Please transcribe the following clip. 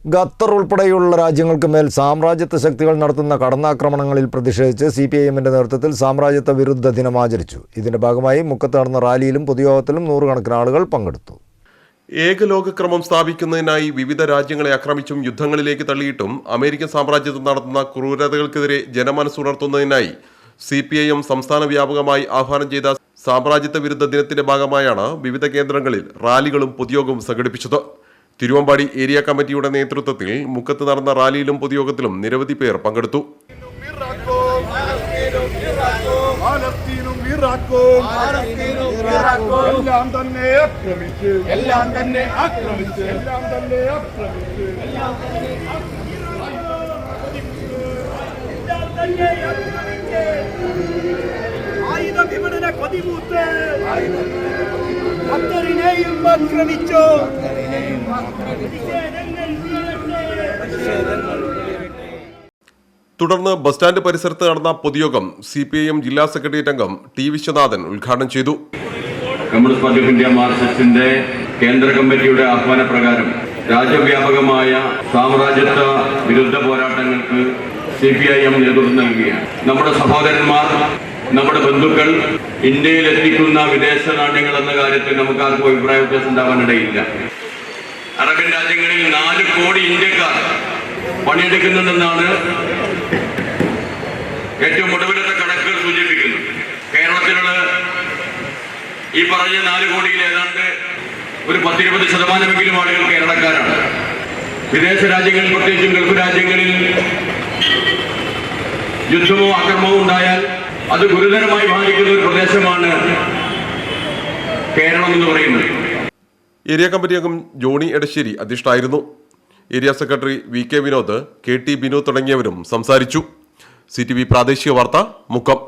Qatar ഉൾപ്പെടെയുള്ള രാജ്യങ്ങൾക്ക് മേൽ സാമ്രാജ്യത്വ ശക്തികൾ നടത്തുന്ന കടന്നാക്രമണങ്ങളിൽ പ്രതിഷേധിച്ച് സി പി ഐ നേതൃത്വത്തിൽ സാമ്രാജ്യത്വ വിരുദ്ധ ദിനം ആചരിച്ചു. ഇതിന്റെ ഭാഗമായി മുക്കത്ത് നടന്ന റാലിയിലും പൊതുയോഗത്തിലും നൂറുകണക്കിന് ആളുകൾ പങ്കെടുത്തു. ഏകലോകക്രമം സ്ഥാപിക്കുന്നതിനായി വിവിധ രാജ്യങ്ങളെ ആക്രമിച്ചും യുദ്ധങ്ങളിലേക്ക് തള്ളിയിട്ടും അമേരിക്കൻ സാമ്രാജ്യത്വം നടത്തുന്ന ക്രൂരതകൾക്കെതിരെ ജനമനസ്സുണർത്തുന്നതിനായി സി പി ഐ എം സംസ്ഥാന വ്യാപകമായി ആഹ്വാനം ചെയ്ത സാമ്രാജ്യത്വ വിരുദ്ധ ദിനത്തിന്റെ ഭാഗമായാണ് വിവിധ കേന്ദ്രങ്ങളിൽ റാലികളും പൊതുയോഗവും സംഘടിപ്പിച്ചത്. തിരുവമ്പാടി ഏരിയ കമ്മിറ്റിയുടെ നേതൃത്വത്തിൽ മുക്കത്ത് നടന്ന റാലിയിലും പൊതുയോഗത്തിലും നിരവധി പേർ പങ്കെടുത്തു. ആയുധ വിപണന പതിമൂത്ത് ഖത്തറിനെയും ആക്രമിച്ചു? തുടർന്ന് ബസ് സ്റ്റാൻഡ് പരിസരത്ത് നടന്ന പൊതുയോഗം സി പി ഐ എം ജില്ലാ സെക്രട്ടേറിയറ്റ് അംഗം ടി വിശ്വനാഥൻ ഉദ്ഘാടനം ചെയ്തു. കമ്മ്യൂണിസ്റ്റ് പാർട്ടി ഓഫ് ഇന്ത്യ മാർക്സിസ്റ്റിന്റെ കേന്ദ്ര കമ്മിറ്റിയുടെ ആഹ്വാനപ്രകാരം രാജ്യവ്യാപകമായ സാമ്രാജ്യത്വ വിരുദ്ധ പോരാട്ടങ്ങൾക്ക് സി പി ഐ എം നേതൃത്വം നൽകുകയാണ്. നമ്മുടെ സഹോദരന്മാർ നമ്മുടെ ബന്ധുക്കൾ ഇന്ത്യയിൽ എത്തിക്കുന്ന വിദേശ നാണ്യങ്ങൾ എന്ന കാര്യത്തിൽ നമുക്ക് ആർക്കും അഭിപ്രായ വ്യത്യാസം ഉണ്ടാവാനിടയില്ല. അറബൻ രാജ്യങ്ങളിൽ നാല് കോടി ഇന്ത്യക്കാർ പണിയെടുക്കുന്നുണ്ടെന്നാണ് ഏറ്റവും ഒടുവിലത്തെ കണക്കുകൾ സൂചിപ്പിക്കുന്നത്. കേരളത്തിലുള്ള ഈ പറഞ്ഞ നാല് കോടിയിൽ ഏതാണ്ട് ഒരു പത്തിരുപത് ശതമാനമെങ്കിലും ആളുകൾ കേരളക്കാരാണ്. വിദേശ രാജ്യങ്ങളിൽ പ്രത്യേകിച്ചും ഗൾഫ് രാജ്യങ്ങളിൽ യുദ്ധമോ അക്രമമോ ഉണ്ടായാൽ അത് ഗുരുതരമായി ബാധിക്കുന്ന ഒരു പ്രദേശമാണ് കേരളം എന്ന് പറയുന്നത്. ഏരിയ കമ്മിറ്റി അംഗം ജോണി എടശ്ശേരി അധ്യക്ഷനായിരുന്നു. Area secretary V K Vinod K T Binu തുടങ്ങിയവരും സംസാരിച്ചു. സി ടി വി പ്രാദേശിക വാർത്ത മുക്കം.